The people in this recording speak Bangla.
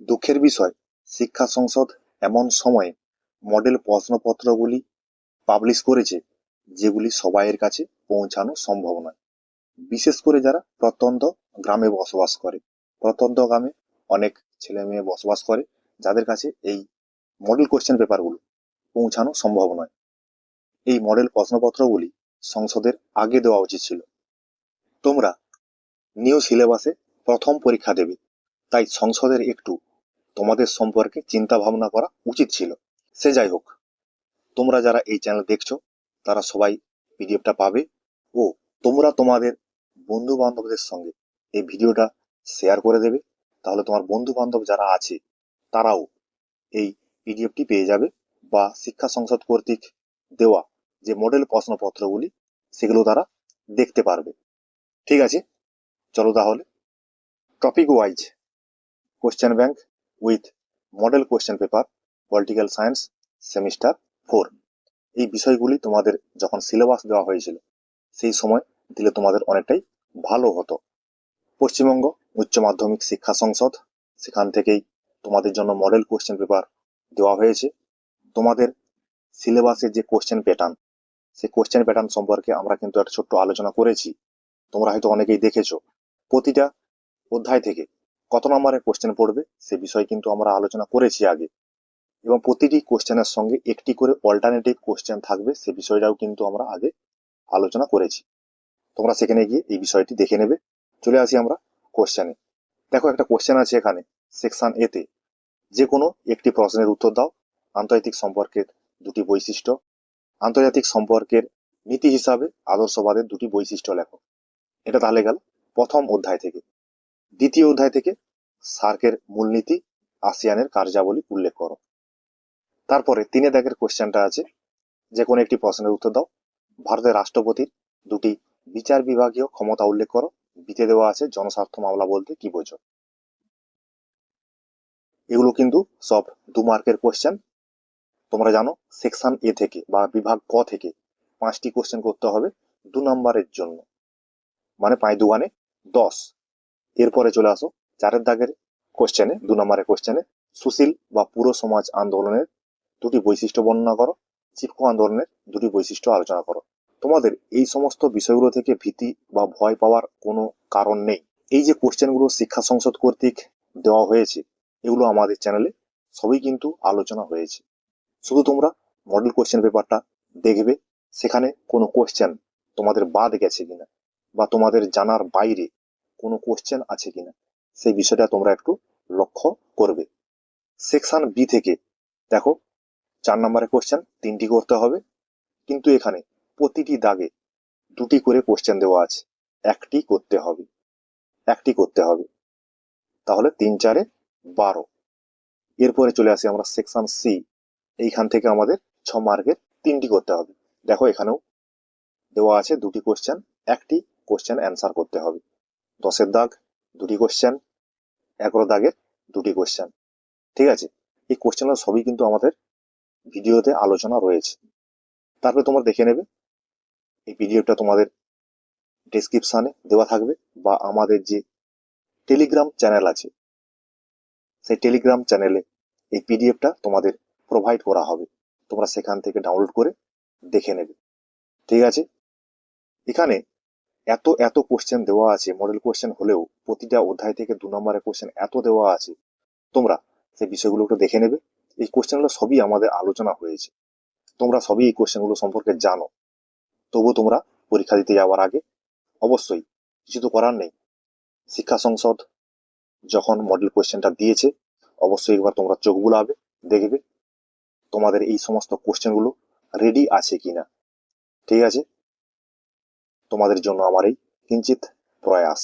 দুঃখের বিষয়, শিক্ষা সংসদ এমন সময়ে মডেল প্রশ্নপত্রগুলি পাবলিশ করেছে, যেগুলি সবাইয়ের কাছে পৌঁছানো সম্ভব নয়। বিশেষ করে যারা প্রত্যন্ত গ্রামে বসবাস করে। প্রত্যন্ত গ্রামে অনেক ছেলে মেয়ে বসবাস করে, যাদের কাছে এই মডেল কোশ্চেন পেপারগুলো পৌঁছানো সম্ভব নয়। এই মডেল প্রশ্নপত্রগুলি সংসদের আগে দেওয়া উচিত ছিল। তোমরা নিউ সিলেবাসে প্রথম পরীক্ষা দেবে, তাই সংসদের একটু তোমাদের সম্পর্কে চিন্তা ভাবনা করা উচিত ছিল। সে যাই হোক, তোমরা যারা এই চ্যানেল দেখছ, তারা সবাই পিডিএফটা পাবে ও তোমরা তোমাদের বন্ধু বান্ধবদের সঙ্গে এই ভিডিওটা শেয়ার করে দেবে। তাহলে তোমার বন্ধু বান্ধব যারা আছে, তারাও এই পিডিএফটি পেয়ে যাবে বা শিক্ষা সংসদ কর্তৃক দেওয়া যে মডেল প্রশ্নপত্রগুলি, সেগুলো তারা দেখতে পারবে। ঠিক আছে? চলো তাহলে topic wise question bank with model question paper political science semester four এই বিষয়গুলি তোমাদের যখন সিলেবাস দেওয়া হয়েছিল, সেই সময় দিলে তোমাদের অনেকটাই ভালো হতো। পশ্চিমবঙ্গ উচ্চ মাধ্যমিক শিক্ষা সংসদ, সেখান থেকেই তোমাদের জন্য মডেল কোশ্চেন পেপার দেওয়া হয়েছে। তোমাদের সিলেবাসের যে কোশ্চেন প্যাটার্ন সেই কোয়েশ্চেন প্যাটার্ন সম্পর্কে আমরা কিন্তু একটা ছোট্ট আলোচনা করেছি। তোমরা হয়তো অনেকেই দেখেছ। প্রতিটা অধ্যায় থেকে কত নম্বরের কোশ্চেন পড়বে, সে বিষয়ে কিন্তু আমরা আলোচনা করেছি আগে। এবং প্রতিটি কোশ্চেনের সঙ্গে একটি করে অল্টারনেটিভ কোশ্চেন থাকবে, সে বিষয়টাও কিন্তু আমরা আগে আলোচনা করেছি। তোমরা সেখানে গিয়ে এই বিষয়টি দেখে নেবে। চলে আসি আমরা কোশ্চেনে দেখো একটা কোশ্চেন আছে এখানে সেকশন এতে যে কোনো একটি প্রশ্নের উত্তর দাও। আন্তর্জাতিক সম্পর্কের দুটি বৈশিষ্ট্য। আন্তর্জাতিক সম্পর্কের নীতি হিসাবে আদর্শবাদের দুটি বৈশিষ্ট্য লেখো। এটা তাহলে গেল প্রথম অধ্যায় থেকে। দ্বিতীয় অধ্যায় থেকে সার্কের মূলনীতি আসিয়ানের কার্যাবলী উল্লেখ করো। তারপরে তিনে দাগের কোয়েশ্চেনটা আছে, যে কোনো একটি প্রশ্নের উত্তর দাও। ভারতের রাষ্ট্রপতির দুটি বিচার বিভাগীয় ক্ষমতা উল্লেখ করো। বিতে দেওয়া আছে জনস্বার্থ মামলা বলতে কি বোঝো? এগুলো কিন্তু সব দু মার্কের কোয়েশ্চেন তোমরা জানো, সেকশন এ থেকে বা বিভাগ ক থেকে পাঁচটি কোশ্চেন করতে হবে দু নম্বরের জন্য। মানে পাঁচ দুগানে দশ। এরপরে চলে আসো চারের দাগের কোশ্চেনে দু নম্বরের কোশ্চেনে সুশীল বা পুরো সমাজ আন্দোলনের দুটি বৈশিষ্ট্য বর্ণনা করো চিপকো আন্দোলনের দুটি বৈশিষ্ট্য আলোচনা করো। তোমাদের এই সমস্ত বিষয়গুলো থেকে ভীতি বা ভয় পাওয়ার কোনো কারণ নেই। এই যে কোশ্চেনগুলো শিক্ষা সংসদ কর্তৃক দেওয়া হয়েছে, এগুলো আমাদের চ্যানেলে সবই কিন্তু আলোচনা হয়েছে। শুধু তোমরা মডেল কোশ্চেন পেপারটা দেখবে, সেখানে কোনো কোশ্চেন তোমাদের বাদ গেছে কিনা বা তোমাদের জানার বাইরে কোনো কোশ্চেন আছে কিনা? সেই বিষয়টা তোমরা একটু লক্ষ্য করবে। সেকশন বি থেকে, দেখো, চার নম্বরের কোশ্চেন তিনটি করতে হবে। কিন্তু এখানে প্রতিটি দাগে দুটি করে কোশ্চেন দেওয়া আছে। একটি করতে হবে। একটি করতে হবে। তাহলে তিন, চারে বারো। এরপরে চলে আসি আমরা সেকশন সি এইখান থেকে আমাদের ছ মার্কের তিনটি করতে হবে। দেখো এখানেও দেওয়া আছে দুটি কোশ্চেন একটি কোশ্চেন অ্যান্সার করতে হবে। দশের দাগ, দুটি কোশ্চেন এগারো দাগের দুটি কোশ্চেন ঠিক আছে? এই কোশ্চেনগুলো সবই কিন্তু আমাদের ভিডিওতে আলোচনা রয়েছে। তারপরে তোমরা দেখে নেবে, এই ভিডিওটা তোমাদের ডেসক্রিপশনে দেওয়া থাকবে বা আমাদের যে টেলিগ্রাম চ্যানেল আছে, সেই টেলিগ্রাম চ্যানেলে এই পিডিএফটা তোমাদের প্রোভাইড করা হবে। তোমরা সেখান থেকে ডাউনলোড করে দেখে নেবে। ঠিক আছে? এখানে এত এত কোশ্চেন দেওয়া আছে মডেল কোশ্চেন হলেও প্রতিটা অধ্যায় থেকে দু নম্বরের কোশ্চেন এত দেওয়া আছে। তোমরা সেই বিষয়গুলো একটু দেখে নেবে। এই কোশ্চেনগুলো সবই আমাদের আলোচনা হয়েছে। তোমরা সবই এই কোশ্চেনগুলো সম্পর্কে জানো। তবু তোমরা পরীক্ষা দিতে যাওয়ার আগে অবশ্যই কিছু তো করার নেই। শিক্ষা সংসদ যখন মডেল কোশ্চেনটা দিয়েছে, অবশ্যই একবার তোমরা চোখ বুলাবে, দেখবে তোমাদের এই সমস্ত কোশ্চেনগুলো রেডি আছে কিনা। ঠিক আছে? তোমাদের জন্য আমার এই কিঞ্চিত প্রয়াস।